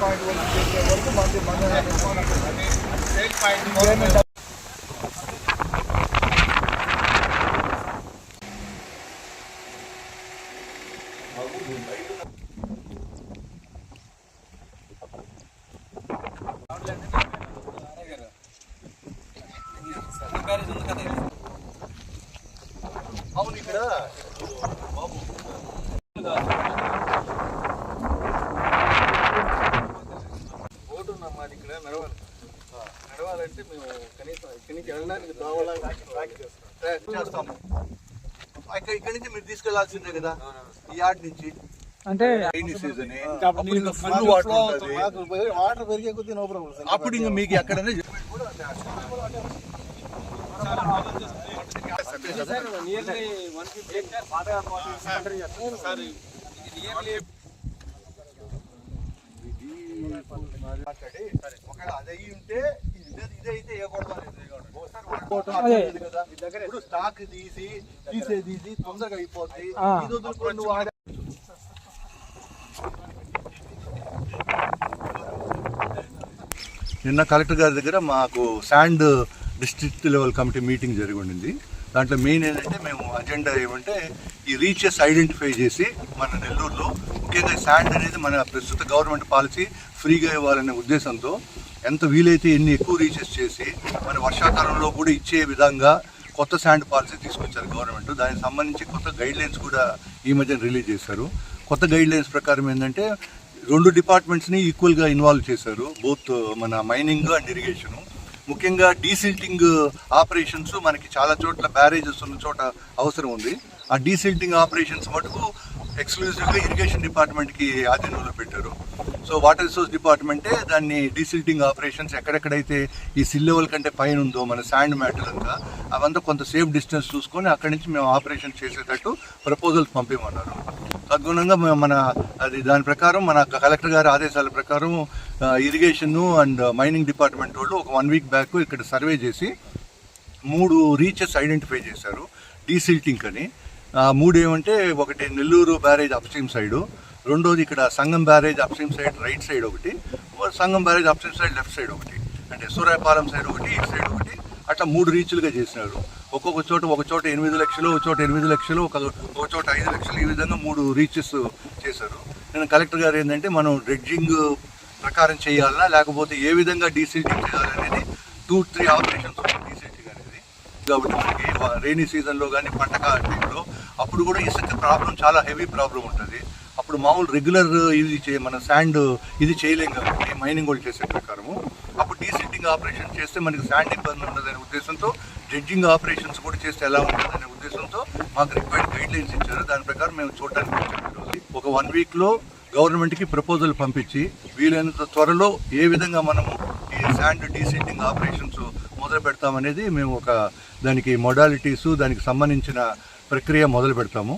Point వరకు చేసే వరకు మంది మంది అవును ఇక్కడ ఓటు ఉన్నాం మాది ఇక్కడ నడవాలి. నడవాలంటే మేము కనీసం ఇక్కడి నుంచి వెళ్ళడానికి దోవలా చేస్తాము. ఇక్కడ ఇక్కడి నుంచి మీరు తీసుకెళ్ళాల్సిందే కదా? ఈ యార్డ్ నుంచి. అంటే రైనీ సీజన్ అప్పుడు ఇంకా ఫుల్ వాటర్ పెరిగే కొద్దీ నో ప్రాబ్లం అప్పుడు ఇంకా మీకు ఎక్కడైనా అయ్యి ఉంటే ఇది- ఇదైతే వేయకూడదు అనేది. ఒకసారి వాడుకోవటం అదే. అర్థమైంది కదా? ఇప్పుడు స్టాక్ తీసి తీసే తీసి తొందరగా అయిపోద్ది. ఆ. ఇది నిన్న కలెక్టర్ గారి దగ్గర మాకు sand district level committee meeting జరిగి ఉండింది. దాంట్లో మెయిన్ ఏంటంటే మేము అజెండా ఏమంటే ఈ రీచెస్ ఐడెంటిఫై చేసి మన నెల్లూరులో ముఖ్యంగా శాండ్ అనేది మన ప్రస్తుత గవర్నమెంట్ పాలసీ ఫ్రీగా ఇవ్వాలనే ఉద్దేశంతో ఎంత వీలైతే ఎన్ని ఎక్కువ రీచెస్ చేసి మన వర్షాకాలంలో కూడా ఇచ్చే విధంగా కొత్త శాండ్ పాలసీ తీసుకొచ్చారు గవర్నమెంట్ దానికి సంబంధించి కొత్త గైడ్ లైన్స్ కూడా ఈ మధ్య రిలీజ్ చేశారు. కొత్త గైడ్ లైన్స్ ప్రకారం ఏంటంటే రెండు డిపార్ట్మెంట్స్ని ఈక్వల్గా ఇన్వాల్వ్ చేశారు. బోత్ మన మైనింగ్ అండ్ ఇరిగేషన్ ముఖ్యంగా డీసిల్టింగ్ ఆపరేషన్స్ మనకి చాలా చోట్ల బ్యారేజెస్ ఉన్న చోట అవసరం ఉంది. ఆ డీసిల్టింగ్ ఆపరేషన్స్ మటుకు ఎక్స్క్లూజివ్గా ఇరిగేషన్ డిపార్ట్మెంట్కి ఆధీనంలో పెట్టారు. సో వాటర్ రిసోర్స్ డిపార్ట్మెంటే దాన్ని డీసిల్టింగ్ ఆపరేషన్స్ ఎక్కడెక్కడైతే ఈ సిల్ లెవెల్ కంటే పైన ఉందో మన శాండ్ మ్యాటర్ అంతా అవంతా కొంత సేఫ్ డిస్టెన్స్ చూసుకొని అక్కడి నుంచి మేము ఆపరేషన్ చేసేటట్టు ప్రపోజల్స్ పంపించమన్నారు అనుగుణంగా మన అది దాని ప్రకారం మన కలెక్టర్ గారి ఆదేశాల ప్రకారం ఇరిగేషన్ అండ్ మైనింగ్ డిపార్ట్మెంట్ వాళ్ళు ఒక వన్ వీక్ బ్యాక్ ఇక్కడ సర్వే చేసి మూడు రీచెస్ ఐడెంటిఫై చేశారు డీసిల్టింగ్ అని. మూడు ఏమంటే ఒకటి నెల్లూరు బ్యారేజ్ అప్స్ట్రీమ్ సైడు రెండోది ఇక్కడ Sangam barrage upstream side right side ఒకటి Sangam barrage upstream side left side ఒకటి అంటే సూరాయపాలెం సైడ్ ఒకటి ఇటు సైడ్ ఒకటి. అట్లా మూడు రీచ్లుగా చేసినారు ఒక్కొక్క చోట ఒక చోట ఎనిమిది లక్షలు ఒక చోట ఎనిమిది లక్షలు ఒక ఒక చోట ఐదు లక్షలు ఈ విధంగా మూడు రీచెస్ చేశారు. నేను కలెక్టర్ గారు ఏంటంటే మనం డ్రెడ్జింగ్ ప్రకారం చేయాలా లేకపోతే ఏ విధంగా డీసిల్టింగ్ చేయాలనేది టూ త్రీ ఆపరేషన్స్ డీసిల్టింగ్ అనేది కాబట్టి మనకి రైనీ సీజన్లో కానీ పంట టైంలో అప్పుడు కూడా ఇసుక ప్రాబ్లం చాలా హెవీ ప్రాబ్లం ఉంటుంది. అప్పుడు మామూలు రెగ్యులర్ ఇది చే మన శాండ్ ఇది చేయలేం కాబట్టి మైనింగ్ వాళ్ళు చేసే ప్రకారము అప్పుడు డీసెంటింగ్ ఆపరేషన్ చేస్తే మనకి శాండ్ ఇబ్బంది ఉండదనే ఉద్దేశంతో డ్రెడ్జింగ్ ఆపరేషన్స్ కూడా చేస్తే ఎలా ఉంటుందనే ఉద్దేశంతో మాకు రిక్వైర్డ్ గైడ్ లైన్స్ ఇచ్చారు. దాని ప్రకారం మేము చూడడానికి ఒక వన్ వీక్లో గవర్నమెంట్కి ప్రపోజల్ పంపించి వీలైనంత త్వరలో ఏ విధంగా మనము ఈ శాండ్ డీసెంటింగ్ ఆపరేషన్స్ మొదలు పెడతామనేది మేము ఒక దానికి మొడాలిటీసు దానికి సంబంధించిన ప్రక్రియ మొదలు పెడతాము.